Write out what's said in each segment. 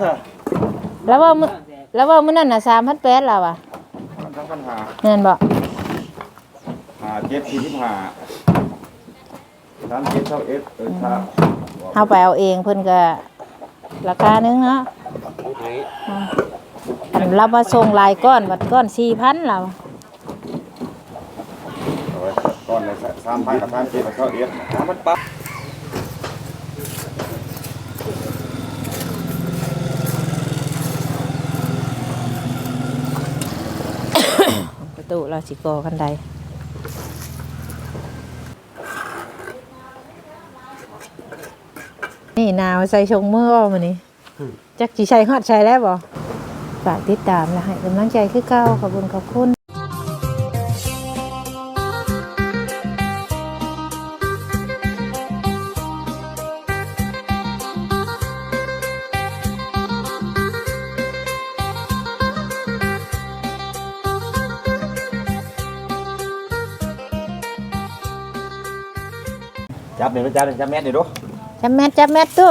เถอะแล้วว่ามื้อแล้วว่ามื้อนั้นน่ะ3,800แล้วอะมันทั้งปัญหาแม่นบ่หาเจ็ดสี่สิบห้าสามเจ็ดเท่าเอสเออครับเฮาไปเอาเองเพิ่นก็ราคาหนึงเนาะอืมอันเรามาส่งหลายก้อนบัดก้อน4,000แล้วเอาไว้ก้อนเลยสามพันกับสามเจ็ดเท่าเอสน้ำมันปั๊บ ประ ตูเราสิก่อกันใดนี่นาวใส่ชงมือบ่มื้อนี้จักสิใช้ฮอดใช้แล้วบ่ฝากติดตามและให้กำลังใจคือเก่าขอบคุณขอบคุณ บหนึ่งจับหนึ่งจับแมสดิดูจับแมทจับแมทตู้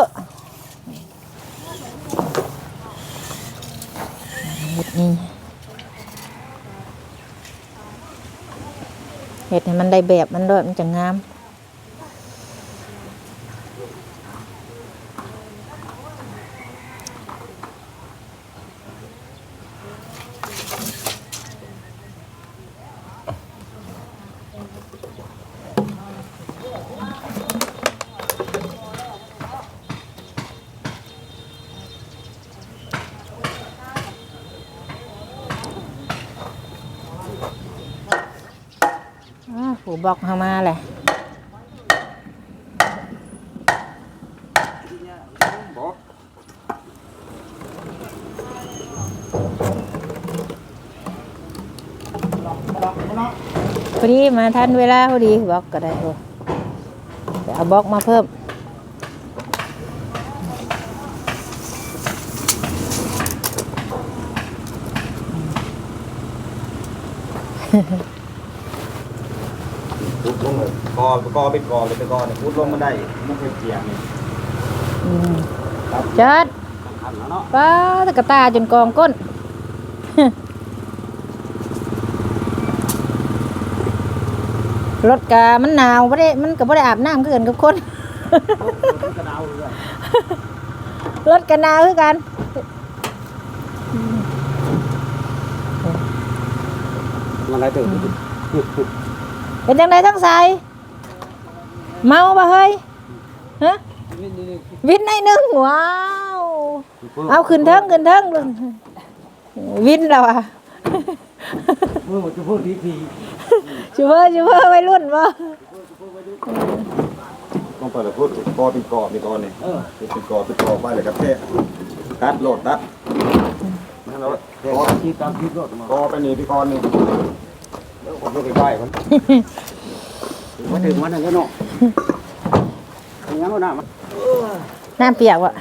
เห็ดนี่เห็ดให้มันได้แบบมันด้วยมันจะงาม อ้าวผูบอกเข้ามาเลยพอดีมาทันเวลาพอดีบล็อกก็ได้เดี๋ยวเอาบล็อกมาเพิ่ม พุดลงเลยกอกอเป็นกอเลยเป็นกอเนี่ยพุดลงมันได้มันเคยเจียงนี่อืมครับจัดทันแล้วเนาะป้าตะกะตาจนกองก้น รถกามันหนาวบ่ได้มันก็บ่ได้อาบน้ำคือกันกับคน กระดาวเลยรถกันหนาวคือกัน มันอะไรถึง เป็นจังไดทั้งสายเมาบ่เฮ้ยฮะวินในหนึงว้าวเอาขึ้นเทิงขึ้นเทิงลุงวินแล้วอะมือจะพูดทีทีชูเปอร์ชูเปอร์วัยรุ่นบ่ต้องเปิดพูดกอเป็นกอเป็นกอนี่เป็นกอเป็นกอไปเลยครับแค่ตัดโหลดตัดนั่นเรากอที่ตามที่โหลดกอไปนี่พี่กอนี่ แล้วผมก็ไปไหว้มันมาถึงวันนั้นแล้วเนาะยังเอาหน้ามาน้ำเปียกว่ะ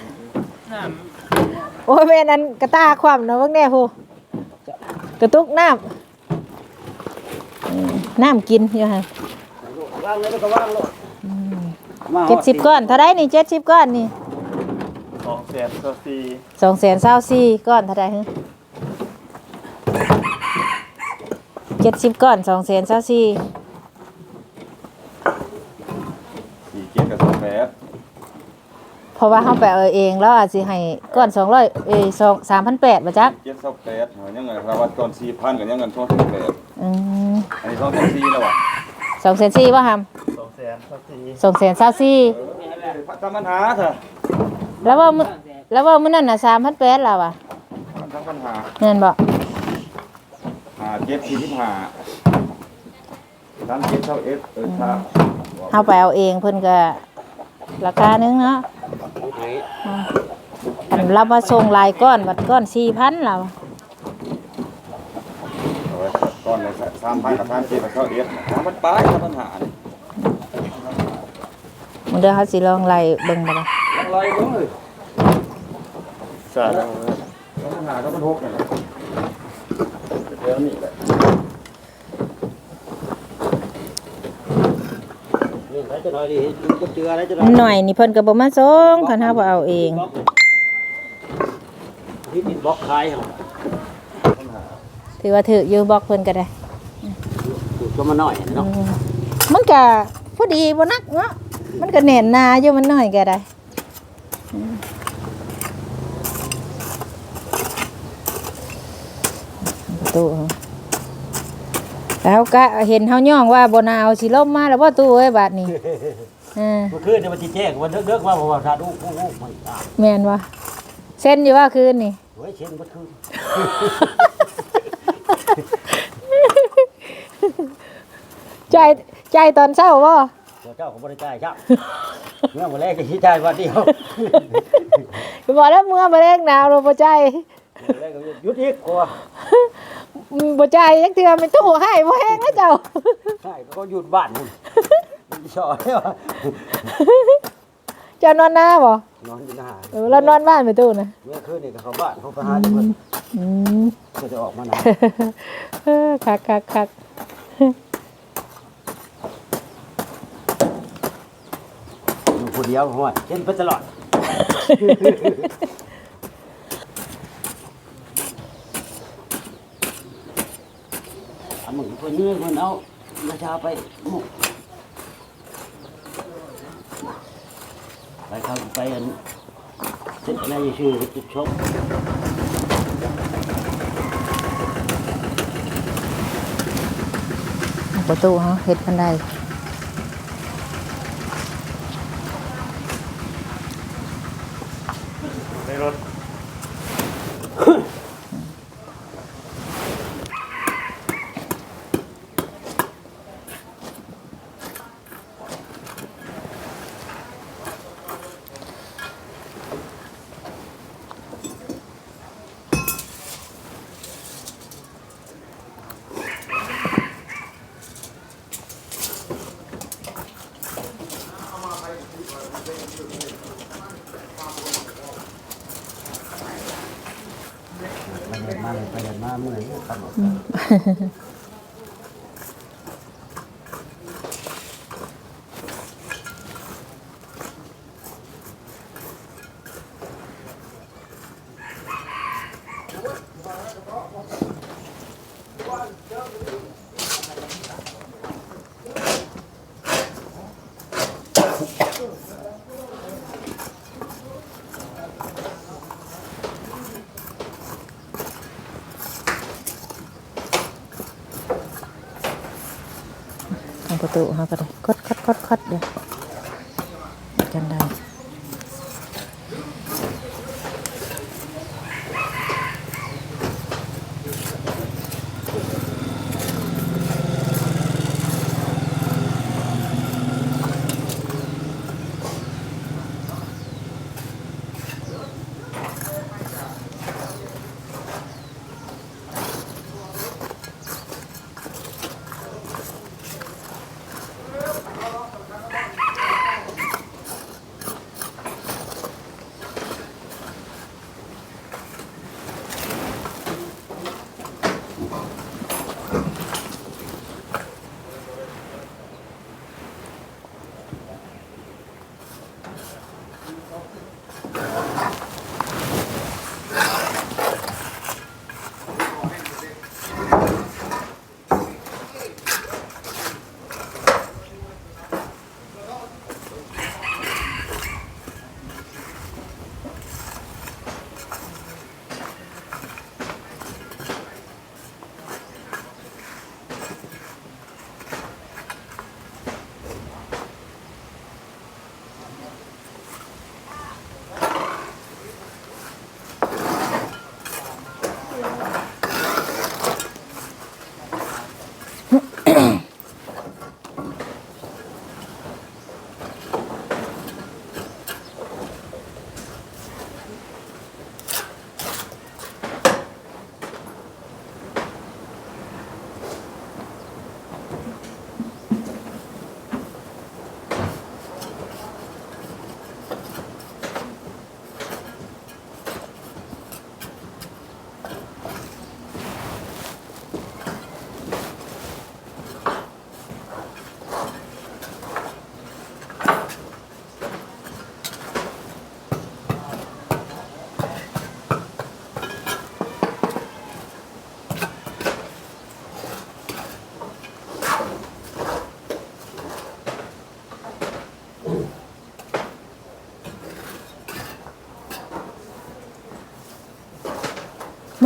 โอ้ยแม่นั้นกระตาความเนาะเบิ่งแน่พูกระตุกน้ำอืมน้ำกินอยู่ฮะว่างเลยแล้วก็ว่างเลยมาเจ็ดสิบก้อนเท่าไรนี่เจ็ดสิบก้อนนี่สองแสนสสี่สองแสนเศร้าสี่ก้อนเท่าไรฮะเจ็ดสิบก้อนสองแสนเศร้าสี่สี่เจ็ดกับสองแปดเพราะว่าเขาไปเอาเองแล้วอาจสิให้ก้อนสองร้อยเอ้ยสองสามพันแปดมาจักเจ็ดสองแปดเหมือนยังไงครับว่าตอนสี่พันกับยังเงินช่วงสี่แปดอืมอันนี้ช่วงสี่แล้วว่ะสองแสนสี่ป่ะฮัมสองแสนสสี่สองแสนเศร้าสี่ทำปัญหาเถอะแล้วว่ามื้อแล้วว่ามื้อนั้นน่ะสามพันแปดแล้วอะมันทั้งปัญหาเงินบ่หาเจ็ดสี่สิบห้าสามเจ็ดเท่าเอสเออครับเฮาไปเอาเองเพิ่นก็ราคาหนึงเนาะอืมอันเรามาส่งหลายก้อนบัดก้อนสี่พันแล้วเอาไว้ก้อนเลยสามพันกับสามเจ็ดเท่าเอสน้ำมันป้ายทำปัญหาเนี่ยมึงเดี๋ยวเขาสิลองไล่เบิ่งบ่ล่ะอะไรบ้างเลยใช่แล้วปัญหาก็มันหกเนี่ยเดี๋ยว นี้แหละนี่อะไรจะน้อยดิก็เจืออะไรจะน้ออัยนหน่อยนี่เพิ่นก็บ่มาส่งคันเฮาบ่เอาเองที่ดินบล็อกขายเหรอถือว่าถืออยู่บอกเพิ่นก็ได้ถูกก็มาหน่อยเนาะอืมมันก็พอดีบ่นักเนาะมันก็แน่นหนาอยู่มันน้อยก็ได้อืมประ ตูแล้วก็เห็นเฮาย่องว่าบ่นาวสิล่มมาแล้วบ่ตู้เอ้ยบาดนี้เออเมื่อคืนเนี่ยมันจีแจ้งวันเลิกๆว่าเพราะว่าถ้าดูอู้อู้ไม่ตายแม่นว่าเส้นอยู่ว่าคืนนี่เฮ้ยเช่นเมื่อคืนใจใจตอนเช้าบ่เจ้าเจ้าของบริจาคครับเมื่อวันแรกจะชี้จ่ายวันเดียวบอกแล้วเมื่อมาแรงหนาวเราบ่ใจวันแรกก็หยุดอีกกลัวอืม บ่ใจจักเทื่อไม่ตู้ให้บ่แห้งนะเจ้า ใช่ก็หยุดบ้านมึงมันชอบเนี่ยเจ้านอนหน้าบ่นอนอยู่หน้าเออแล้วนอนบ้านไม่ตู้นะเมื่อคืนนี่ก็เขาบ้านเขาไปหาที่เพิ่นอืมก็จะออกมาหนาเออคักคักคักอยู่คนเดียวหัวเช่นไปตลอดเอา มึงคนนี้คนเอาราชาไปหมุกไปเข้าไปอันติดอะไรชื่อติดชกประตูเฮาเฮ็ดพันได มาเลยไปเดินมาเมื่อยขับรถ ตูเฮาก็ได้กดกดกดกดเดี๋ยวกันได้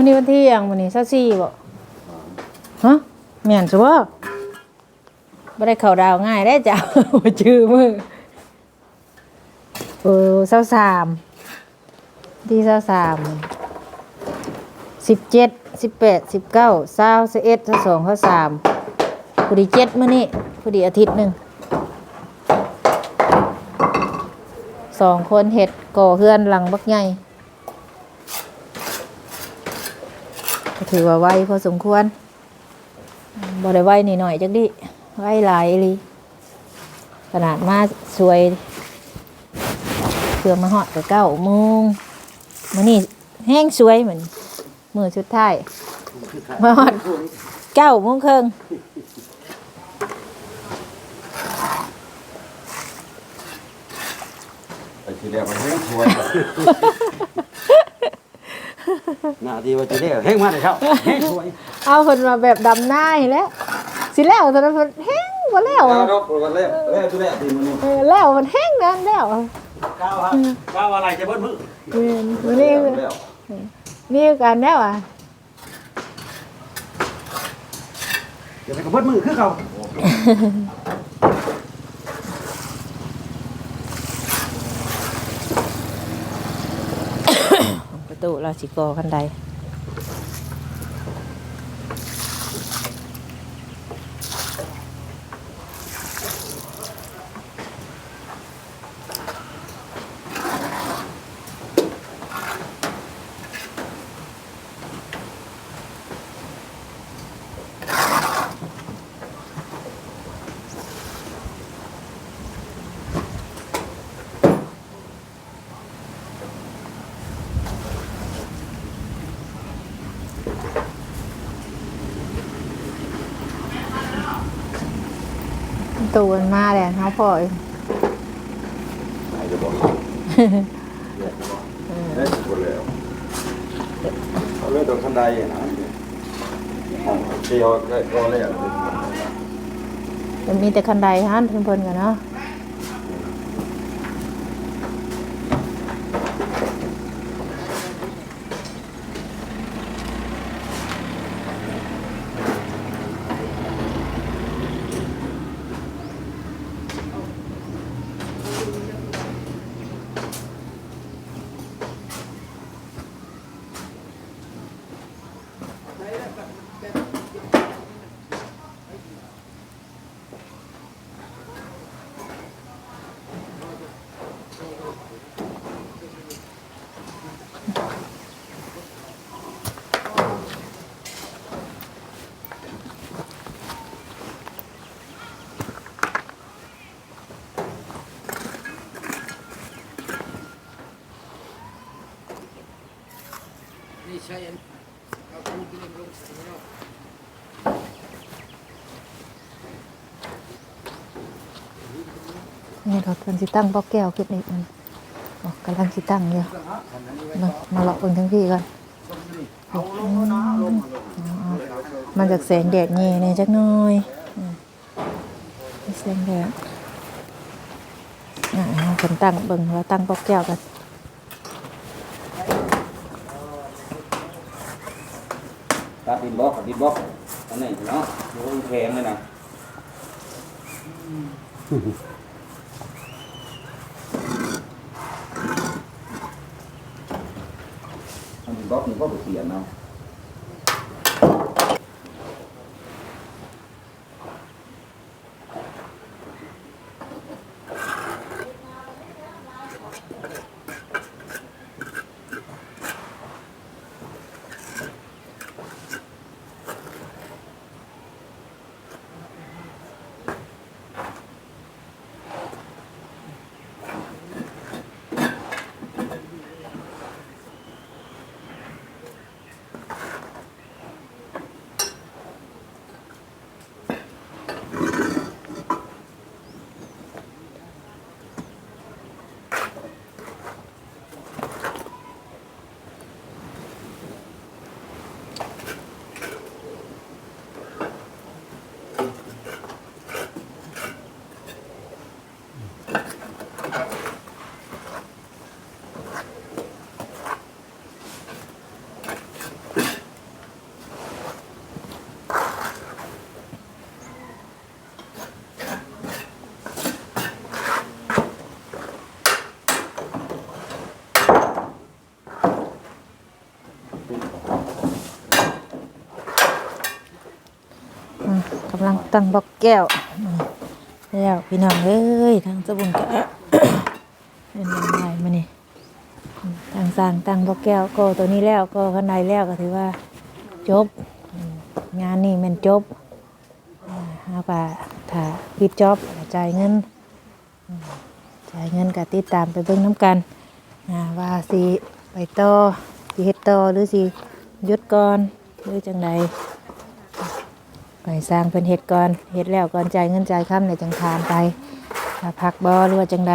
มื้อนี้วันที่ยังมื้อนี้24บ่ฮะแม่นซะบ่บ่ได้เข้าดาวง่ายได้จ้ะบ่ชื่อมือเออ23ที่23สิบเจ็ดสิบแปดสิบเก้าเศร้าสิบเอ็ดสิบสองข้าสามพอดีเจ็ดมื้อนี้พอดีอาทิตย์หนึ่งสองคนเห็ดก่อเฮือนหลังบักใหญ่ ถือว่าไวพอสมควรบ่ได้ไวนิดหน่อยจักดิไวหลายลีขนาดมาสวยเพื่อมาหอดกับเก้าโมงมื้อนี้แห้งสวยเหมือนมือชุดท้ายมาฮอดเก้าโมงครึ่งไปทีเดียวมันแห้งสวย หน้าที่ว่าจะได้แห้งมาเลยครับแห้งสวยเอาคนมาแบบดำหน้าให้แล้วสิแล้วตอนนั้นเพิ่นแห้งบ่แล้วเอาดอกวันแรกแรกทุแรกทีมันนี่เออแล้วมันแห้งนั้นแล้วก้าวครับก้าวอะไรจะเบิ้ลมือเออวันนี้แล้วมีการแล้วอะเดี๋ยวไปกับเบิ้ลมือคือเขา ตู้เราสิก่อกันใด ตูมันมาแล้วเฮาพ่อเองไหนจะบอกได้สุดแล้วเอาเรื่องตรงคันไดนะห้องเดียวก็แล้วมันมีแต่คันใดฮั่นเพิ่นๆกันเนาะ นี่เรถเพิ่นสิตั้งบ่อแก้วขึ้นอีกมันอ๋อกำลังสิตั้งอยู่มามาเลาะเบิ่งทั้งพี่ก่อนอืมมันจากแสงแดดแย่เนี่ยจักหน่อยอืมแสงแดดอ่าเพิ่นตั้งเบิ่งว่าตั้งบ่อแก้วกัน ดดินบล็อกดินบล็อกอันนี้เนาะดูแข็งเลยนะอันดินบล็อกมันก็เสียเนา ตั้งบอกแก้วแล้วพี่น้องเอ้ยทางสบุนก็เป็นยังไงมานี่ทางสร้างตั้งบอกแก้วก็ตัวนี้แล้วก็ข้างในแล้วก็ถือว่า จบ งานนี่มันจบเอาไปถ้าปิดจอบจ่ายเงินจ่ายเงินก็ติดตามไปเบิ่งน้ำกันอาว่าสิไปต่อสิเฮ็ดต่อหรือสิหยุดก่อนหรือจังใด ไปสร้างเป็นเห็ดก่อนเห็ดแล้วก่อนจ่ายเงินจ่ายค่ำในจังทานไปพักบอหรือว่าจังใด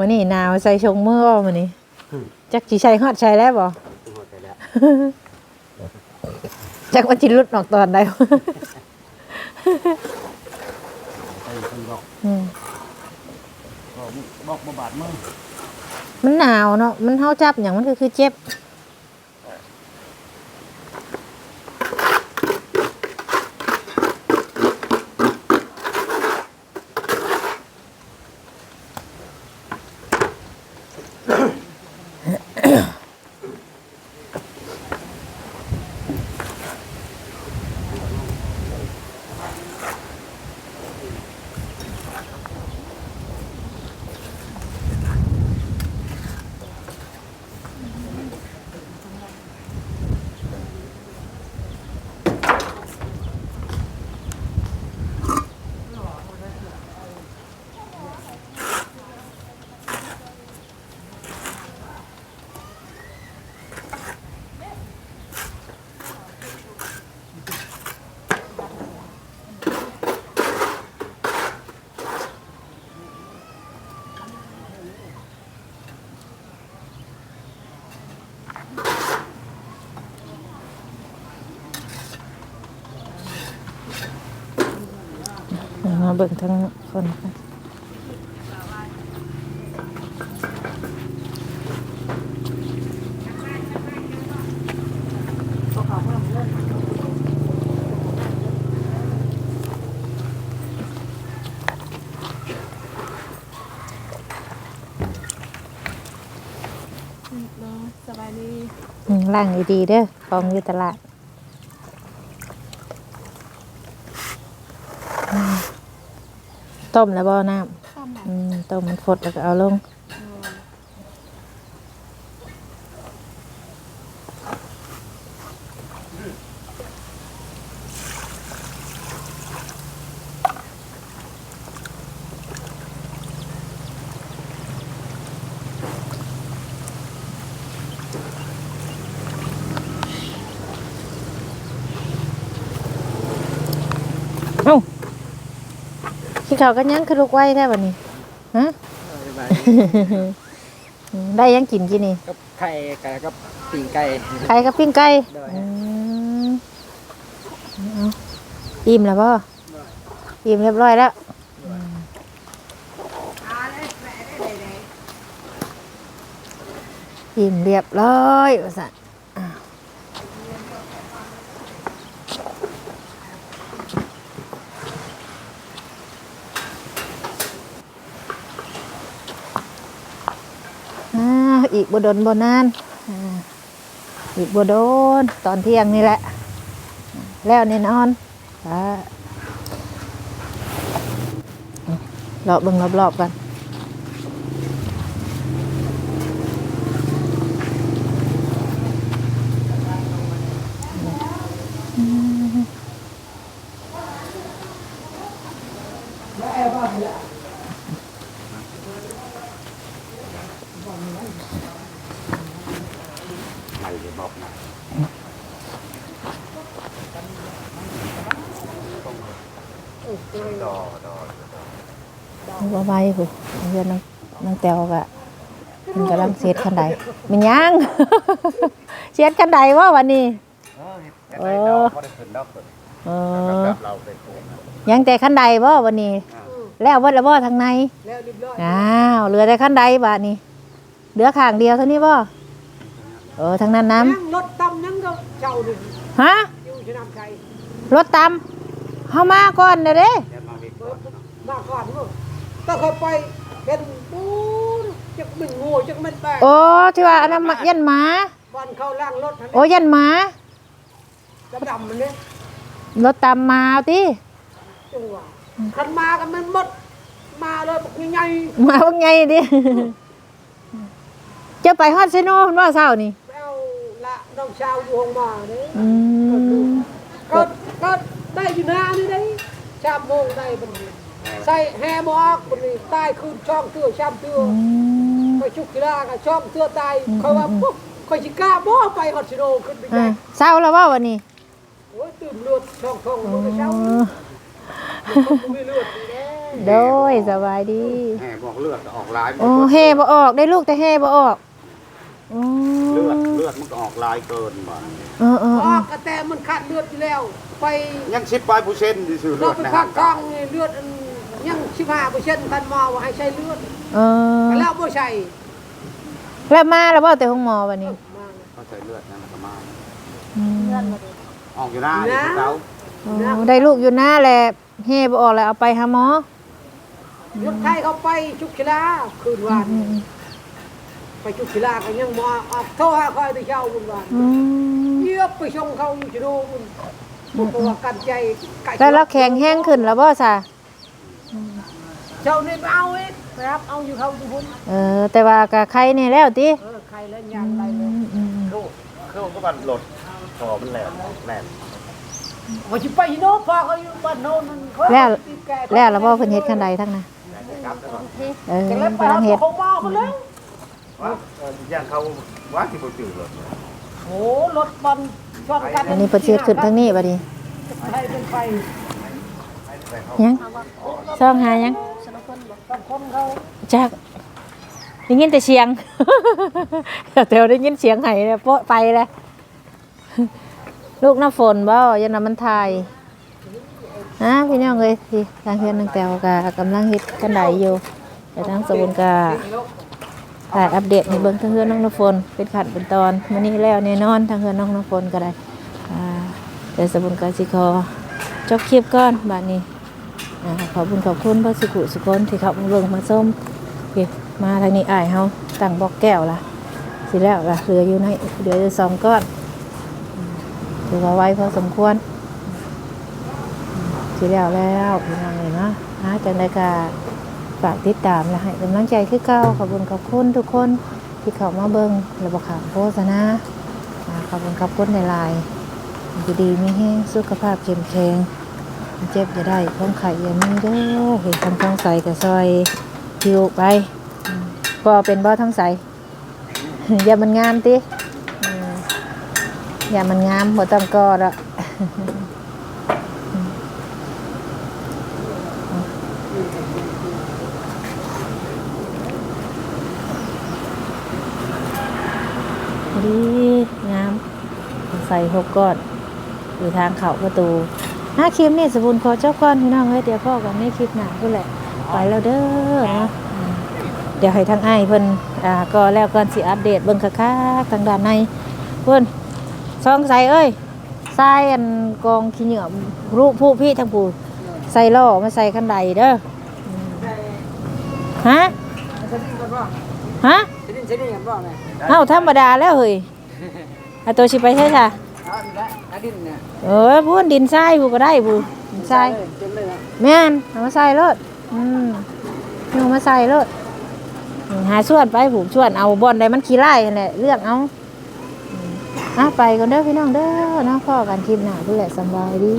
มมื้อนี้หนาวใส่ชงมือบ่มื้อนี้จักสิใช้ฮอดใช้แล้วบ่หมดไปแล้วจักว่าสิหลุดออกตอนใดวะไปคนบอกอืมบอกบอกบาดมือมันหนาวเนาะมันเฮาจับหยังมันก็คือเจ็บ มาเบิ่งทั้งคนค่ะอืมล่างดีๆเด้อของอยู่ตลาดอืม ต้มแล้วบ่น้ำอืมต้มมันฟดแล้วก็เอาลง เขาวกันยังคือลูกไว้ได้วันนี้ฮะ ได้ยังกินกินนี่กับไข่ไก่กับปีงไก่ไข่กับปิ้งไก่ได้อืมเอาอิ่มแล้วพ่ออิ่มเรียบร้อยแล้วอืมอิ่มเรียบร้อยว่าสัน อีกบโดนบนานอ่นอีกบโดนตอนเที่ยงนี่แหละ แล้วแน่นอนอ่ารอบเบิ่งรอบๆกัน ไข่จะบอกนะ บ่ไหวผู้เพื่อนน้องน้องแตวก็มันกำลังเสียดคันใดมันยังเสียดคันใดว่าวันนี้เออเออยังแต่คันใดบ่วันนี้ แล้วเบิดล้วบ่ทางในอ้าวเหลือแต่คันใดบาดนี้เหลือข้างเดียวเท่านี้บ่เออทางนั้นน้นั่งรถตำนั่งก็เจ้าดูำฮะอยู่ชนามไก่รถตาม เฮามาก่อนเด้อเด้เดี๋ยวมาวิกก่อนเนาะมาก่อนลูกต้องเคยไปเป็นปูจักมันงูจักมันแปลกโอ้ที่ว่าอันนั้นมายันหมาวันเข้าล่างรถทันโอ้ยันหมาดำดำๆมันเนี่ยรถตามมาเอาติจังหวะคันมากันมันหมดมาเลยบอกใหญ่มาว่าไงดิจะไปฮอดเซโนเพิ่นว่าเช้านี่ๆแปวละน้องชาวอยู่ห้องมาเนี่ยอืมก็ก็ ได้อยู่นานี่ได้ชามโมงได้บันนี้ใส่แฮมออกบันนี้ใต้คืนช่องเตื้อชามเตื้ออืมไปชุกกีฬากับช่องเตื้อตายเขาว่าปุ๊บคอยชิกล้าบ่ไปฮอดชิโนขึ้นไปใหญ่อ่าเช้าแล้วว่าวันนี้โอ้ยตื่นเลือดช่องท้องมันก็เช้าเออมันมีเลือดนี่แน่โดยสบายดีแห่บอกเลือดก็ออกลายโอ้เฮบ่ออกได้ลูกแต่เฮบ่ออก อืเลือดมเลือดมันก็ออกลายเกินบ่เออเอออเอออกกระแตมันขาดเลือดอยู่แล้ว ไปยังชิปปลายผู้เช่นที่ซื่อเลืเราอดไปในพัหากงกองนี่เลือดอันยังสิบห้าเปอร์เซ็นต์ทันหมอว่าให้ใช้เลือดเออแล้วบ่ใช่แล้วมาแล้วบ่แต่ห้องหมอวันนี้มา เขาใส่เลือดนั่นแหละก็มาอืมออกอยู่หน้านี่คือเขาอ๋อได้ลูกอยู่หน้าแหละเฮบ่ออกแล้วเอาไปหาหมอยกไทยเขาไปชุกกีฬาคืนวาน ไปชุกกีฬาก็ยังมาออกโทรหาคอยไปเช้าบุญวานอืมเยียบไปชงเขาอยู่ชิโนบุญเพราะว่ากันใจไก่แล้วเราแข็งแห้งขึ้นแล้วบ่ซะเจ้านี่ไปเอาเองไปรับเอาอยู่เขาอยู่บุญเออ แต่ว่าก็ไข้นี่แล้วติเออใครแล้วยางไรเลยอืมคือคือก็มันหลดคอมันแหลมแหลมว่าจะไปโน่พอเขาอยู่บ้านโน่นนั่นเขาแล้วตีกแล้วแล้วบ่เพิ่นเฮ็ดคันใดทั้งนั้นเออจะเล่นไปกำลังเฮ็ด เขาเมาเขาแล้ว ว่าเออย่างเขาว่าที่บ่จืดเลยโอ้รถบอลชนกันอันนี้เพิ่นสิเฮ็ดขึ้นทางนี้บัดนี้ใครเป็นไฟยังซ่องหายังบางคนเขาจักได้ยินแต่เสียงเดี๋ยวได้ยินเสียงไห้เลยโป๊ะไปเลยลูกน้ำฝนบ่ยันน้ำมันทายฮะพี่น้องเอ้ยพี่ทางเฮือนนางแตวกกำลังเฮ็ดกันไดอยู่แต่ทางสบุนกา ถ่ายอัปเดตในเบิ่งทางเฮือนน้องน้ำฝนเป็นขันเป็นตอนมื้อนี้แล้วแน่นอนทางเฮือนน้องน้ำฝนก็ได้อ่าแต่สบุนกาสิขอจบคลิปก่อนบัดนี้อ่าขอบคุณขอบคุณพระสุขุสุคนที่เขามาเบิ่งมาส้มเก็บมาทางนี้อ้ายเฮาตั้งบอกแก้วละสิแล้วละเหลืออยู่ในเหลืออยู่สองก้อนถือว่าไว้พอสมควรสิแล้วแล้วพี่น้องเลยเนาะหาจังไดกา ฝากติดตามและให้กำลังใจคือเก่าขอบคุณขอบคุณทุกคนที่เข้ามาเบิ่งและบอกข่าวโฆษณาอ่าขอบคุณขอบคุณในไลน์อยู่ดีมีแห้งสุขภาพเข้มแข็งเจ็บจะได้ท้องไข่อย่ามีเด้อเห็นทำท้องใสกับซอยผิวไปก็เป็นบ่ท้องใสอย่ามันงามติอืมอย่ามันงามบ่ต้องกอดอะ ดีงาม ใส่หกก้อน อยู่ทางเขาประตูห้าคลิปนี่สมบูรณ์ขอเจ้าก้อนพี่น้องเฮ้ยเดี๋ยวพ่อกันไม่คลิปหนาก็แหละไปแล้วเด้อเนาะอืมเดี๋ยวให้ทางไอ้ายเพิ่นอ่าก็แล้วก่อนสิอัปเดตเบิ่งคักๆทางด้านในเพิ่นซองใส่เอ้ยทรายอันกองขี้เหงื่อรูปผู้พี่ทางผู้ใส่ล่อมาใส่คันใดเด้ออืมฮะเส้นนี้กันว่าฮะเส้นนี้เส้นนี้กันว่าไงเอ้าธรรมดาแล้วเฮ้ย เอาตัวสิไปใช่จ้ะเอาอีกแล้วนาดินเนี่ยเออพูนดินทรายผู้ก็ได้ผู้ดินทรายเต็มเลยนะแม่นเอามาใส่รถอืมเอามาใส่รถอืมหาส่วนไปผูกส่วนเอาบอนใดมันขี้ไล่นั่นแหละเลือกเอาอืมอะไปก่อนเด้อพี่น้องเด้อเนาะพ่อกันคลิปหน้าเพื่อแหละสำบายดี